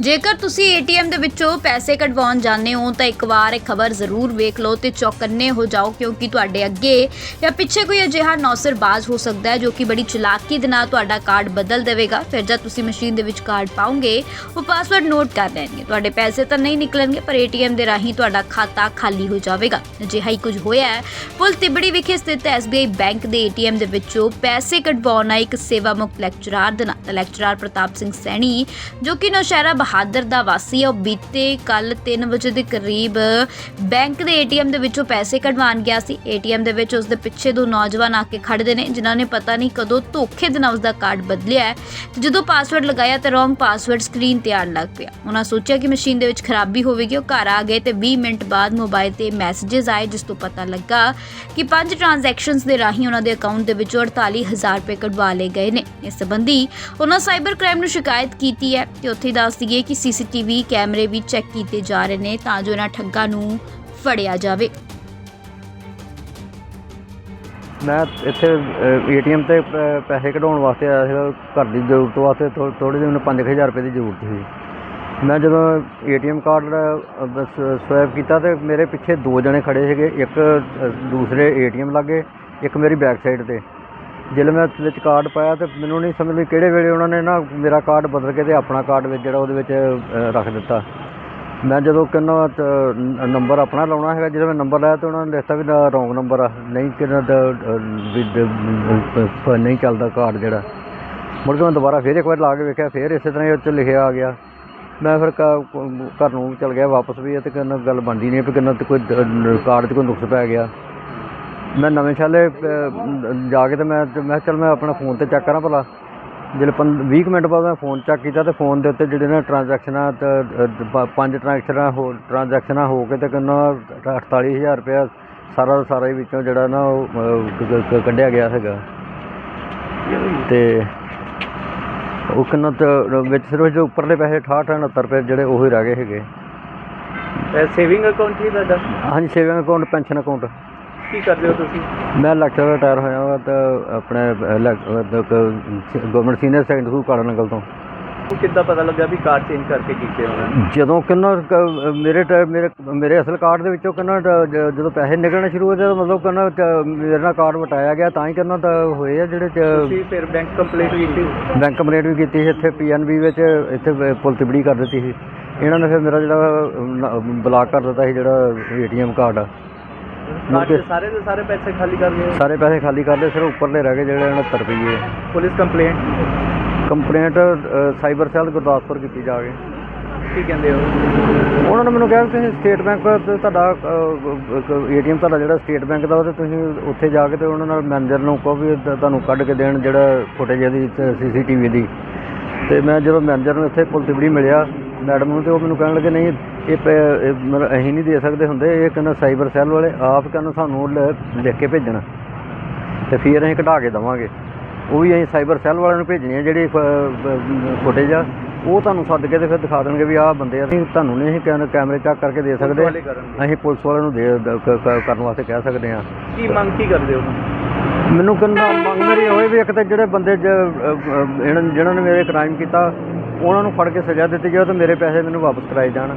ਜੇਕਰ ਤੁਸੀਂ ਏਟੀਐਮ ਦੇ ਵਿੱਚੋਂ ਪੈਸੇ ਕਢਵਾਉਣ ਜਾਂਦੇ ਹੋ, ਤਾਂ ਇੱਕ ਵਾਰ ਇਹ ਖਬਰ ਜ਼ਰੂਰ ਵੇਖ ਲਓ ਤੇ ਚੌਕੰਨੇ ਹੋ ਜਾਓ, ਕਿਉਂਕਿ ਤੁਹਾਡੇ ਅੱਗੇ ਜਾਂ ਪਿੱਛੇ ਕੋਈ ਅਜਿਹਾ ਨੌਸਰਬਾਜ਼ ਹੋ ਸਕਦਾ ਹੈ, ਜੋ ਕਿ ਬੜੀ ਚਲਾਕੀ ਦੇ ਨਾਲ ਤੁਹਾਡਾ ਕਾਰਡ ਬਦਲ ਦੇਵੇਗਾ। ਫਿਰ ਜਦ ਤੁਸੀਂ ਮਸ਼ੀਨ ਦੇ ਵਿੱਚ ਕਾਰਡ ਪਾਉਂਗੇ ਉਹ ਪਾਸਵਰਡ ਨੋਟ ਕਰ ਲੈਣਗੇ ਤੁਹਾਡੇ ਪੈਸੇ ਤਾਂ ਨਹੀਂ ਨਿਕਲਣਗੇ, ਪਰ ਏਟੀਐਮ ਦੇ ਰਾਹੀਂ ਤੁਹਾਡਾ ਖਾਤਾ ਖਾਲੀ ਹੋ ਜਾਵੇਗਾ। ਅਜਿਹਾ ਹੀ ਕੁਝ ਹੋਇਆ ਹੈ। ਪੁਲ ਤਿਬੜੀ ਵਿਖੇ ਸਥਿਤ ਐਸਬੀਆਈ ਬੈਂਕ ਦੇ ਏਟੀਐਮ ਦੇ ਵਿੱਚੋਂ ਪੈਸੇ ਕਢਵਾਉਣ ਆਏ ਇੱਕ ਸੇਵਾ ਮੁਕਤ ਲੈਕਚਰਾਰ ਦੇ ਨਾਲ। ਲੈਕਚਰਾਰ ਪ੍ਰਤਾਪ ਸਿੰਘ ਸੈਣੀ, ਜੋ ਕਿ ਨੌਸ਼ਹਿਰਾ ਬਹਾਦਰ ਦਾ ਵਾਸੀ ਹੈ। ਉਹ ਬੀਤੇ ਕੱਲ 3 ਵਜੇ ਦੇ ਕਰੀਬ ਬੈਂਕ ਦੇ ਏਟੀਐਮ ਦੇ ਵਿੱਚੋਂ ਪੈਸੇ ਕਢਵਾਉਣ ਗਿਆ ਸੀ। ਏਟੀਐਮ ਦੇ ਵਿੱਚ ਉਸ ਦੇ ਪਿੱਛੇ ਦੋ ਨੌਜਵਾਨ ਆ ਕੇ ਖੜਦੇ ਨੇ, ਜਿਨ੍ਹਾਂ ਨੇ ਪਤਾ ਨਹੀਂ ਕਦੋਂ ਧੋਖੇ ਦੇ ਨਾਲ ਉਸ ਦਾ ਕਾਰਡ ਬਦਲਿਆ ਹੈ। ਤੇ ਜਦੋਂ ਪਾਸਵਰਡ ਲਗਾਇਆ ਤਾਂ ਰੋਂਗ ਪਾਸਵਰਡ ਸਕਰੀਨ ਤੇ ਆਉਣ ਲੱਗ ਪਿਆ। ਉਹਨਾਂ ਸੋਚਿਆ ਕਿ ਮਸ਼ੀਨ ਦੇ ਵਿੱਚ ਖਰਾਬੀ ਹੋਵੇਗੀ, ਉਹ ਘਰ ਆ ਗਏ ਤੇ 20 ਮਿੰਟ ਬਾਅਦ ਮੋਬਾਈਲ ਤੇ ਮੈਸੇजेस ਆਏ, ਜਿਸ ਤੋਂ ਪਤਾ ਲੱਗਾ ਕਿ ਪੰਜ ਟ੍ਰਾਂਜੈਕਸ਼ਨਸ ਦੇ ਰਾਹੀਂ ਉਹਨਾਂ ਦੇ ਅਕਾਊਂਟ ਦੇ ਵਿੱਚੋਂ 48000 ਰੁਪਏ ਕਢਵਾ ਲਏ ਗਏ ਨੇ। ਇਸ ਸੰਬੰਧੀ ਉਹਨਾਂ ਸਾਈਬਰ ਕ੍ਰਾਈਮ ਨੂੰ ਸ਼ਿਕਾਇਤ ਕੀਤੀ ਹੈ ਤੇ ਉੱਥੇ ਹੀ ਦੱਸ ਦਈਏ ਕਿ ਸੀਸੀਟੀਵੀ ਕੈਮਰੇ ਵੀ ਚੈੱਕ ਕੀਤੇ ਜਾ ਰਹੇ ਨੇ ਤਾਂ ਜੋ ਇਹਨਾਂ ਠੱਗਾਂ ਨੂੰ ਫੜਿਆ ਜਾਵੇ। ਮੈਂ ਇੱਥੇ ਏਟੀਐਮ ਤੇ ਪ- ਪੈਸੇ ਕਢਾਉਣ ਵਾਸਤੇ ਆਇਆ ਸੀਗਾ ਘਰ ਦੀ ਜ਼ਰੂਰਤ ਵਾਸਤੇ ਥੋੜ੍ਹੇ ਜਿਹੇ ਮੈਨੂੰ 5000 ਰੁਪਏ ਦੀ ਜ਼ਰੂਰਤ ਸੀ। ਮੈਂ ਜਦੋਂ ਏਟੀਐਮ ਕਾਰਡ ਸਵੈਪ ਕੀਤਾ ਤੇ ਮੇਰੇ ਪਿੱਛੇ ਦੋ ਜਣੇ ਖੜੇ ਸੀਗੇ ਇੱਕ ਅ, ਦੂਸਰੇ ਏਟੀਐਮ ਲਾਗੇ ਇੱਕ ਮੇਰੀ ਬੈਕ ਸਾਈਡ ਤੇ। ਜਦੋਂ ਮੈਂ ਵਿੱਚ ਕਾਰਡ ਪਾਇਆ ਤਾਂ ਮੈਨੂੰ ਨਹੀਂ ਸਮਝ ਲਈ ਕਿਹੜੇ ਵੇਲੇ ਉਹਨਾਂ ਨੇ ਨਾ ਮੇਰਾ ਕਾਰਡ ਬਦਲ ਕੇ ਤੇ ਆਪਣਾ ਕਾਰਡ ਵਿੱਚ ਜਿਹੜਾ ਉਹਦੇ ਵਿੱਚ ਰੱਖ ਦਿੱਤਾ। ਮੈਂ ਜਦੋਂ ਕਹਿੰਦਾ ਨੰਬਰ ਆਪਣਾ ਲਾਉਣਾ ਹੈਗਾ, ਜਦੋਂ ਮੈਂ ਨੰਬਰ ਲਾਇਆ ਤਾਂ ਉਹਨਾਂ ਨੇ ਲਿਖਤਾ ਵੀ ਰੋਂਗ ਨੰਬਰ ਆ। ਨਹੀਂ ਕਿਹਨਾਂ ਦਾ ਵੀ ਨਹੀਂ ਚੱਲਦਾ ਕਾਰਡ ਜਿਹੜਾ। ਮੁੜ ਕੇ ਮੈਂ ਦੁਬਾਰਾ ਫਿਰ ਇੱਕ ਵਾਰ ਲਾ ਕੇ ਵੇਖਿਆ, ਫਿਰ ਇਸੇ ਤਰ੍ਹਾਂ ਹੀ ਉਹ 'ਚ ਲਿਖਿਆ ਆ ਗਿਆ। ਮੈਂ ਫਿਰ ਘ- ਘਰ ਨੂੰ ਚਲ ਗਿਆ ਵਾਪਸ ਵੀ, ਇਹ ਤੇ ਕਿੰਨਾ ਗੱਲ ਬਣਦੀ ਨਹੀਂ ਵੀ ਕਿੰਨਾ ਤੇ ਕੋਈ ਕਾਰਡ 'ਚ ਕੋਈ ਨੁਕਸ ਪੈ ਗਿਆ। ਮੈਂ ਨਵੇਂ ਸ਼ਾਲੇ ਜਾ ਕੇ ਤੇ ਮੈਂ ਮੈਂ ਚੱਲ ਮੈਂ ਆਪਣਾ ਫੋਨ ਤੇ ਚੈੱਕ ਕਰਾਂ ਭਲਾ। ਜਿਹੜੇ 20 ਕੁ ਮਿੰਟ ਬਾਅਦ ਮੈਂ ਫੋਨ ਚੈੱਕ ਕੀਤਾ ਤੇ ਫੋਨ ਦੇ ਉੱਤੇ ਜਿਹੜੇ ਨਾ ਟ੍ਰਾਂਜੈਕਸ਼ਨਾਂ ਪੰਜ ਟ੍ਰਾਂਜੈਕਸ਼ਨਾਂ ਹੋ ਟ੍ਰਾਂਜੈਕਸ਼ਨਾਂ ਹੋ ਕੇ ਤੇ ਕਿੰਨਾ 48000 ਰੁਪਇਆ ਸਾਰਾ ਦਾ ਸਾਰਾ ਹੀ ਵਿੱਚੋਂ ਜਿਹੜਾ ਨਾ ਉਹ ਕੱਢਿਆ ਗਿਆ ਹੈਗਾ ਤੇ ਉਹ ਕਿੰਨਾ ਤੇ ਵਿੱਚ ਸਿਰਫ ਜੋ ਉੱਪਰਲੇ ਪੈਸੇ 68 69 ਰੁਪਏ ਜਿਹੜੇ ਉਹ ਹੀ ਰਹਿ ਗਏ ਹੈਗੇ ਸੇਵਿੰਗ ਅਕਾਊਂਟ ਹੀ ਤੁਹਾਡਾ? ਹਾਂਜੀ ਸੇਵਿੰਗ ਅਕਾਊਂਟ ਪੈਨਸ਼ਨ ਅਕਾਊਂਟ ਕੀ ਕਰਦੇ ਹੋ ਤੁਸੀਂ? ਮੈਂ ਲੈਕਚਰਰ ਰਿਟਾਇਰ ਹੋਇਆ ਵਾ ਤਾਂ ਆਪਣੇ ਗਵਰਨਮੈਂਟ ਸੀਨੀਅਰ ਸੈਕੰਡਰੀ ਸਕੂਲ ਕਾੜਾ ਨਗਲ ਤੋਂ। ਕਿੱਦਾਂ ਪਤਾ ਲੱਗਾ ਵੀ ਕਾਰਡ ਚੇਂਜ ਕਰਕੇ ਕੀਤੇ ਹੋਣਾ? ਜਦੋਂ ਕਿੰਨਾ ਕ- ਮੇਰੇ ਟ- ਮੇਰੇ ਮੇਰੇ ਅਸਲ ਕਾਰਡ ਦੇ ਵਿੱਚੋਂ ਕਿੰਨਾ ਟ- ਜ- ਜਦੋਂ ਪੈਸੇ ਨਿਕਲਣੇ ਸ਼ੁਰੂ ਹੋਏ ਤਾਂ ਮਤਲਬ ਕਿੰਨਾ ਟ- ਮੇਰੇ ਨਾਲ ਕਾਰਡ ਵਟਾਇਆ ਗਿਆ ਤਾਂ ਹੀ ਕਿੰਨਾ ਤਾਂ ਹੋਏ ਆ ਜਿਹੜੇ ਚ- ਤੁਸੀਂ ਫਿਰ ਬੈਂਕ ਕੰਪਲੀਟ ਕੀਤੀ? ਬੈਂਕ ਕੰਪਲੇਂਟ ਵੀ ਕੀਤੀ ਸੀ ਇੱਥੇ ਪੀਐਨਬੀ ਵਿੱਚ ਇੱਥੇ ਬ- ਪੁਲ ਤਿਬੜੀ ਕਰ ਦਿੱਤੀ ਸੀ। ਇਹਨਾਂ ਨੇ ਫਿਰ ਮੇਰਾ ਜਿਹੜਾ ਬਲਾਕ ਕਰ ਦਿੱਤਾ ਸੀ ਜਿਹੜਾ ਏਟੀਐਮ ਕਾਰਡ ਆ ਮੁੜ ਕੇ ਸਾਰੇ ਦੇ ਸਾਰੇ ਪੈਸੇ ਖਾਲੀ ਕਰ ਲਏ। ਸਾਰੇ ਪੈਸੇ ਖਾਲੀ ਕਰ ਲਏ ਸਿਰਫ ਉੱਪਰਲੇ ਰਹਿ ਗਏ ਜਿਹੜੇ 69 ਰੁਪਏ police complaint? Complaint cyber cell Gurdaspur ਕੀਤੀ ਜਾ ਕੇ ਕੀ ਕਹਿੰਦੇ ਹੋ? ਉਹਨਾਂ ਨੇ ਮੈਨੂੰ ਕਿਹਾ ਵੀ ਤੁਸੀਂ ਸਟੇਟ ਬੈਂਕ ਤੁਹਾਡਾ ਏਟੀਐਮ ਤੁਹਾਡਾ ਜਿਹੜਾ ਸਟੇਟ ਬੈਂਕ ਦਾ ਉਹ ਤੇ ਤੁਸੀਂ ਉੱਥੇ ਜਾ ਕੇ ਤੇ ਉਹਨਾਂ ਨਾਲ ਮੈਨੇਜਰ ਨੂੰ ਕਹੋ ਵੀ ਤੁਹਾਨੂੰ ਕੱਢ ਕੇ ਦੇਣ ਜਿਹੜਾ ਫੁਟੇਜ ਇਹਦੀ ਸੀਸੀਟੀਵੀ ਦੀ। ਤੇ ਮੈਂ ਜਦੋਂ ਮੈਨੇਜਰ ਨੂੰ ਇੱਥੇ ਪੁਲ ਤਿਬੜੀ ਮਿਲਿਆ ਮੈਡਮ ਨੂੰ ਤੇ ਉਹ ਮੈਨੂੰ ਕਹਿਣ ਲੱਗੇ ਨਹੀਂ ਇਹ ਪ- ਇਹ ਮਤਲਬ ਅਸੀਂ ਨਹੀਂ ਦੇ ਸਕਦੇ ਹੁੰਦੇ ਇਹ ਕਹਿੰਦਾ ਸਾਈਬਰ ਸੈੱਲ ਵਾਲੇ ਆਪ ਕਹਿੰਦਾ ਸਾਨੂੰ ਲ- ਲਿਖ ਕੇ ਭੇਜਣਾ। ਤੇ ਫਿਰ ਅਸੀਂ ਕਢਾ ਕੇ ਦੇਵਾਂਗੇ। ਉਹ ਵੀ ਅਸੀਂ ਸਾਈਬਰ ਸੈੱਲ ਵਾਲਿਆਂ ਨੂੰ ਭੇਜਣੀ ਆ ਜਿਹੜੀ ਫੁਟੇਜ ਆ ਉਹ ਤੁਹਾਨੂੰ ਸੱਦ ਕੇ ਤੇ ਫਿਰ ਦਿਖਾ ਦੇਣਗੇ ਵੀ ਆਹ ਬੰਦੇ ਆ। ਅਸੀਂ ਤੁਹਾਨੂੰ ਨਹੀਂ ਅਸੀਂ ਕੈਮ- ਕੈਮਰੇ ਚੈੱਕ ਕਰਕੇ ਦੇ ਸਕਦੇ। ਵਾਲੇ ਕਰਨਗੇ। ਅਸੀਂ ਪੁਲਿਸ ਵਾਲਿਆਂ ਨੂੰ ਦੇ ਦ- ਕ- ਕ- ਕਰਨ ਵਾਸਤੇ ਕਹਿ ਸਕਦੇ ਆ। ਕੀ ਮੰਗ ਕੀ ਕਰਦੇ ਹੋ? ਮੈਨੂੰ ਕਿੰਨਾ ਮੰਗ ਮੇਰੀ ਹੋਏ ਵੀ ਇੱਕ ਤਾਂ ਜਿਹੜੇ ਬੰਦੇ ਜ- ਅ, ਅ, ਇਹਨਾਂ ਜਿਹਨਾਂ ਨੇ ਮੇਰੇ ਕ੍ਰਾਈਮ ਕੀਤਾ ਉਹਨਾਂ ਨੂੰ ਫੜ ਕੇ ਸਜ਼ਾ ਦਿੱਤੀ ਜਾਵੇ ਤੇ ਮੇਰੇ ਪੈਸੇ ਮੈਨੂੰ ਵਾਪਸ ਕਰਾਏ ਜਾਣ।